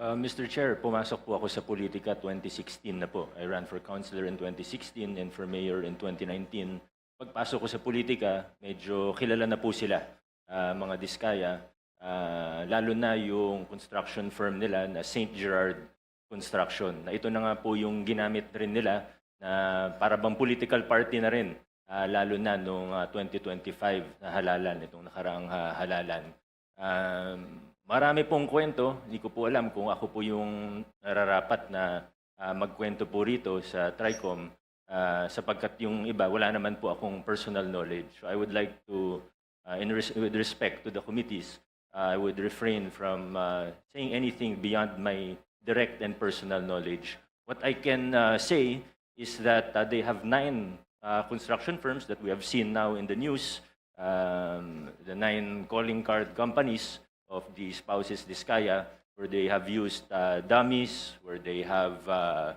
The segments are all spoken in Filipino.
Uh, Mr. Chair, pumasok po ako sa politika 2016 na po. I ran for councilor in 2016 and for mayor in 2019. Pagpasok ko sa politika, medyo kilala na po sila, ah, mga Diskaya. Ah, lalo na yung construction firm nila na St. Gerard Construction. Na ito na nga po yung ginamit rin nila na para bang political party na rin. ah, lalo na noong ah, 2025 na halalan, itong nakaraang ah, halalan. Um, marami pong kwento. Hindi ko po alam kung ako po yung nararapat na ah, magkwento po rito sa TRICOM ah, sapagkat yung iba, wala naman po akong personal knowledge. So I would like to, ah, in res- with respect to the committees, ah, I would refrain from ah, saying anything beyond my direct and personal knowledge. What I can ah, say is that ah, they have nine ah, construction firms that we have seen now in the news um, the nine calling card companies of the spouses Diskaya, where they have used uh, dummies, where they have uh,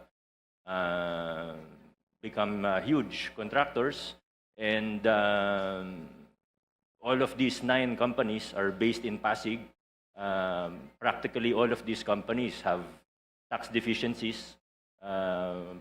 uh, become huge contractors, and um, all of these nine companies are based in Pasig. Um, practically all of these companies have tax deficiencies,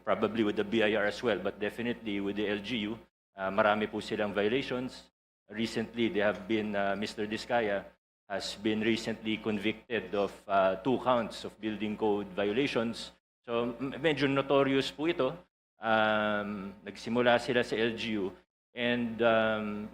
probably with the BIR as well, but definitely with the LGU. Uh, marami po silang violations. Recently, they have been, uh, Mr. Diskaya has been recently convicted of uh, two counts of building code violations. So medyo notorious po ito. Um, nagsimula sila sa LGU. And um,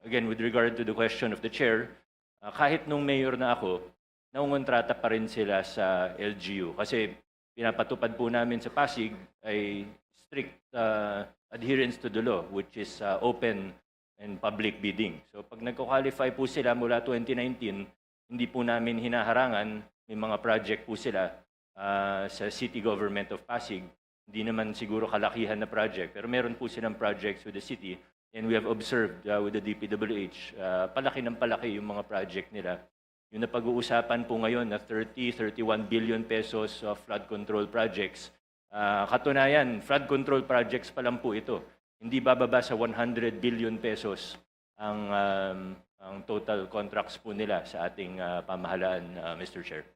again, with regard to the question of the chair, uh, kahit nung mayor na ako, naungontrata pa rin sila sa LGU. Kasi pinapatupad po namin sa Pasig ay strict uh, adherence to the law, which is uh, open and public bidding. So pag nagko-qualify po sila mula 2019, hindi po namin hinaharangan, may mga project po sila ah, sa city government of Pasig. Hindi naman siguro kalakihan na project, pero meron po silang projects with the city and we have observed ah, with the DPWH, ah, palaki ng palaki yung mga project nila. Yung napag-uusapan po ngayon na 30, 31 billion pesos of flood control projects, ah, katunayan, flood control projects pa lang po ito hindi bababa sa 100 billion pesos ang um, ang total contracts po nila sa ating uh, pamahalaan, uh, Mr. Chair.